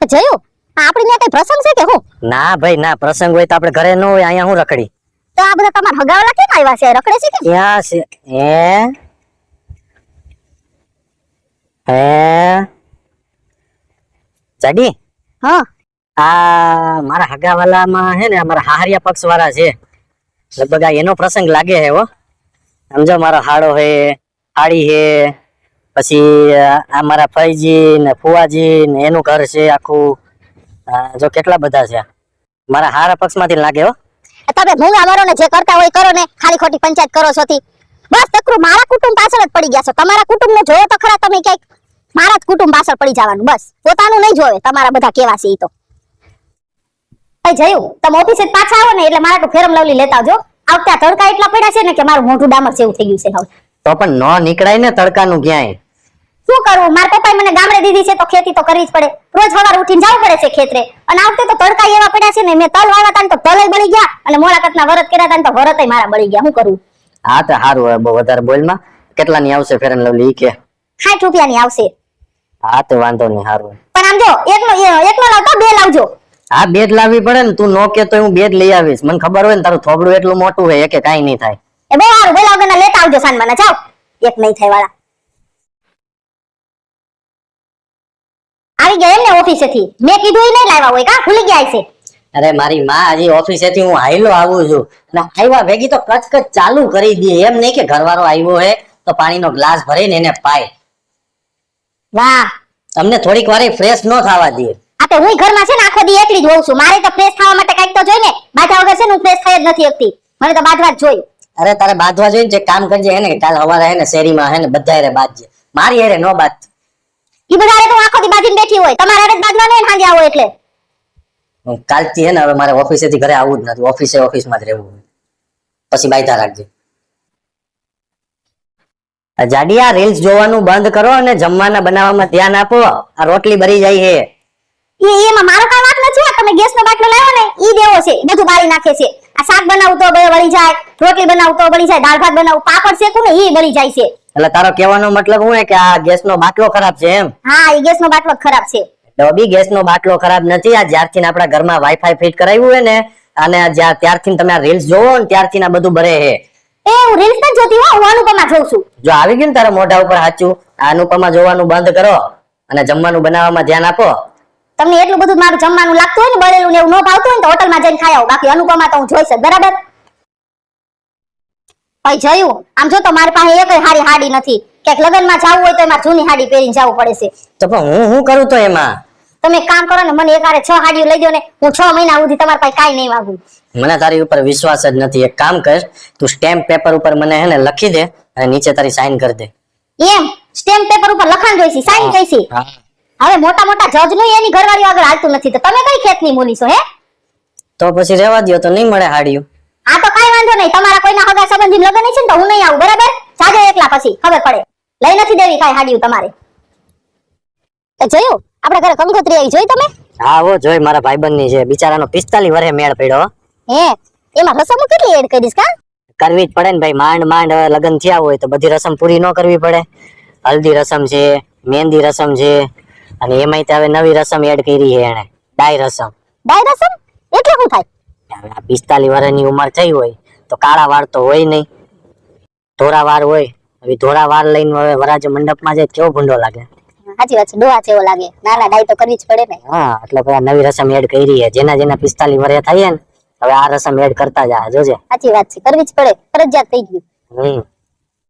જોયું. આપણી ત્યાં કઈ પ્રસંગ છે કે હું? ના ભાઈ ના પ્રસંગ હોય તો આપણે ઘરે ન હોય અહીંયા હું રખડી. તો આ બધા તમારા હગાવાલા કેમ આવ્યા છે રખડે છે કે ક્યાં છે હે? હે? જાડી હા. આ મારા હગાવાલામાં હે ને અમારા હાહરિયા પક્ષવાળા છે. લગભગ આ એનો પ્રસંગ લાગે હે હો. સમજો મારો હાડો હે હાડી હે પછી આ મારા ફઈજી ને ફુવાજી ને એનું ઘર છે આખું જો કેટલા બધા છે. મારા હારા પક્ષમાંથી લાગે હો. તમે ભૂવા મરો ને જે કરતા હોય કરો ને. ખાલી ખોટી પંચાયત કરો છો થી બસ તકરું મારા કુટુંબ પાછળ જ પડી ગયા છો. તમારા કુટુંબ ને જોયો તો ખરા તમે ક્યાંક મારા જ કુટુંબ પાછળ પડી જવાનું. બસ પોતાનું નહીં જોવે. તમારા બધા કેવા છે ઈ તો. જયું તમે ઓફિસે પાછા આવો ને એટલે મારા તો ફેરમ લવલી લેતા આવજો. આવતા તડકા એટલા પડ્યા છે ને કે મારું મોઢું ડામર જેવું થઈ ગયું છે હવે. તો પણ ન નીકળાય ને તડકાનું ક્યાંય. શું કરવું? મારા પપ્પાએ મને ગામડે દીધી છે તો ખેતી તો કરવી જ પડે. રોજ સવારે ઉઠીને જવું પડે છે ખેતરે. અને આ વખતે તો તડકા એવા પડ્યા છે ને મેં તલ વાવ્યા હતા તો તલ બળી ગયા અને મોલાકતના વરત કર્યા હતા તો વરત મારા બળી ગયા. શું કરું? હા તો સારું હવે બહુ વધારે બોલમાં કેટલાની આવશે ફેરન લવલી કે. સાઠ રૂપિયાની આવશે. હા તો વાંધો નહીં સારું પણ આમ જો એકલો એકલો લાવતો બે લાવજો. હા બેડ લાવવી પડે ને તું નો કે તો હું બેડ લઈ આવીશ. મને ખબર હોય ને તારું થોબડું એટલું મોટું હોય એકે કઈ નહીં થાય. એ બહુ સારું વેલા વગરના લેતા આવજો સાનમાના જાઓ. એક નહીં થાય વાળા. આવી ગયા એમને ઓફિસે થી મેં કીધું એ નહીં લાવ્યા હોય કા? ભૂલી ગયા છે અરે મારી માં હજી ઓફિસેથી હું હાઈલો આવું છું. અને આવ્યા ભેગી તો કચકચ ચાલુ કરી દે. એમ નહીં કે ઘરવાળો આવ્યો હે તો પાણીનો ગ્લાસ ભરીને એને પાય. વાહ. તમને થોડીક વારે ફ્રેશ નો થવા દે. આ તો હું ઘરમાં છે ને આખો દી એકલી જ હોઉં છું. મારે તો ફ્રેશ થવા માટે કંઈક તો જોઈ ને. બાધા વગર છે ને હું ફ્રેશ થઈ જ નથી શકતી. મને તો બાધવા જ જોઈ અરે તારે બાધવા જોઈએ ને જે કામ કરજે હે ને કાલ હવારે હે ને શેરીમાં હે ને બધા રે બાંધજે. મારી હેરે નો બાંધ. ઈ બધા તો આખો દી બાજીને બેઠી હોય. તમારે બાંધવાનું હોય ને સાંજે આવો એટલે. હું કાલથી હે ને હવે મારે ઓફિસેથી ઘરે આવવું જ નથી. ઓફિસે ઓફિસમાં જ રહેવું પછી બાયતા રાખજે. જાડિયા જાડી રીલ્સ જોવાનું બંધ કરો અને જમવાના બનાવવામાં ધ્યાન આપો. આ રોટલી ભરી જાય હે. એ એમાં મારો કાંઈ વાત નથી તમે તમે ગેસનો બાટલો લાવ્યો ને ઈ દેવો છે. બધું બાળી નાખે છે. આ શાક બનાવું તો બળી જાય રોટલી બનાવું તો બળી જાય દાળ ભાત બનાવું પાપડ શેકું ને ઈ બળી જાય છે. એટલે તારો કહેવાનો મતલબ શું કે આ ગેસનો બાટલો ખરાબ છે એમ? હા ઈ ગેસનો બાટલો ખરાબ છે. ડોબી ગેસનો બાટલો ખરાબ નથી. આ જ્યારથી ને આપણા ઘરમાં વાઈફાઈ ફિટ કરાવ્યું હોય ને અને જ્યાં ત્યારથી તમે આ રીલ્સ જોવો ને ત્યારથી આ બધું ભરે હે. એ હું રીલ્સ નથી જોતી હો હું અનુપમા જોઉં છું. જો આવી ગયું ને તારા મોઢા ઉપર સાચું આ અનુપમા જોવાનું બંધ કરો અને જમવાનું બનાવવામાં ધ્યાન આપો. તમને એટલું બધું મારું જમવાનું લાગતું હોય ને બળેલું ને એવું ન ભાવતું હોય ને તો હોટલમાં જઈને ખાઈ આવો. બાકી અનુપમા તો હું જોઈશ બરાબર? ભાઈ જયું. આમ જો તો મારી પાસે એક હારી હાડી નથી. ક્યાંક લગ્નમાં જવું હોય તો એમાં જૂની હાડી પહેરીને જવું પડે છે. તો પણ હું શું કરું તો એમાં? તમે કામ કરો ને મને એકારે છ હાડીઓ લઈ દો ને હું છ મહિના સુધી તમારી પાસે કાંઈ નહીં માંગુ. મને તારી ઉપર વિશ્વાસ જ નથી. એક કામ કર તું સ્ટેમ્પ પેપર ઉપર મને હે ને લખી દે અને નીચે તારી સાઈન કરી દે. એમ? સ્ટેમ્પ પેપર ઉપર લખાણ જોઈશી સાઈન કઈશી હવે મોટા મોટા જજનું એની ઘરવાળી આગળ હાલતું નથી. તો તમે કઈ ખેતની મૂલી છો હે? તો પછી રહેવા દ્યો તો નહીં મળે હાડિયું આ તો કઈ વાંધો નહીં. તમારા કોઈના હગા સંબંધી લગ્ન છે ને તો હું નહીં આવું બરાબર? જાજો એકલા પછી ખબર પડે. લઈ નથી દેવી કાંઈ હાડિયું તમારે. એ જોયું? આપડે ઘરે કંકોત્રી આવી જોઈ તમે? હા હો જોઈ મારા ભાઈબંધની છે. બિચારાનો પિસ્તાલીસ વર્ષે મેળ પડ્યો હે. એમાં રસમ કેટલી એડ કરીશ કા? કરવી જ પડે ને ભાઈ માંડ માંડ હવે લગ્ન થયા હોય તો બધી રસમ પૂરી ન કરવી પડે. હલ્દી રસમ છે મહેંદી રસમ છે અને એમાંય તે હવે નવી રસમ એડ કરી છે એને ડાય રસમ. ડાય રસમ? એટલે શું થાય? આ પિસ્તાલીસ વર્ષની ઉંમર થઈ હોય તો કાળા વાળ તો હોય નહીં. ધોરા વાળ હોય હવે ધોરા વાળ લઈને હવે વરાજ મંડપમાં જાય કેવો ભૂંડો લાગે? સાચી વાત છે ડોહા જેવો લાગે. નાના ડાય તો કરવી જ પડે ને. હા એટલે પેલા નવી રસમ એડ કરી છે. જેના જેના પિસ્તાલીસ વર્ષ થાય ને હવે આ રસમ એડ કરતા જાય જોજે. સાચી વાત છે કરવી જ પડે. ફરજિયાત થઈ ગયું. હમ.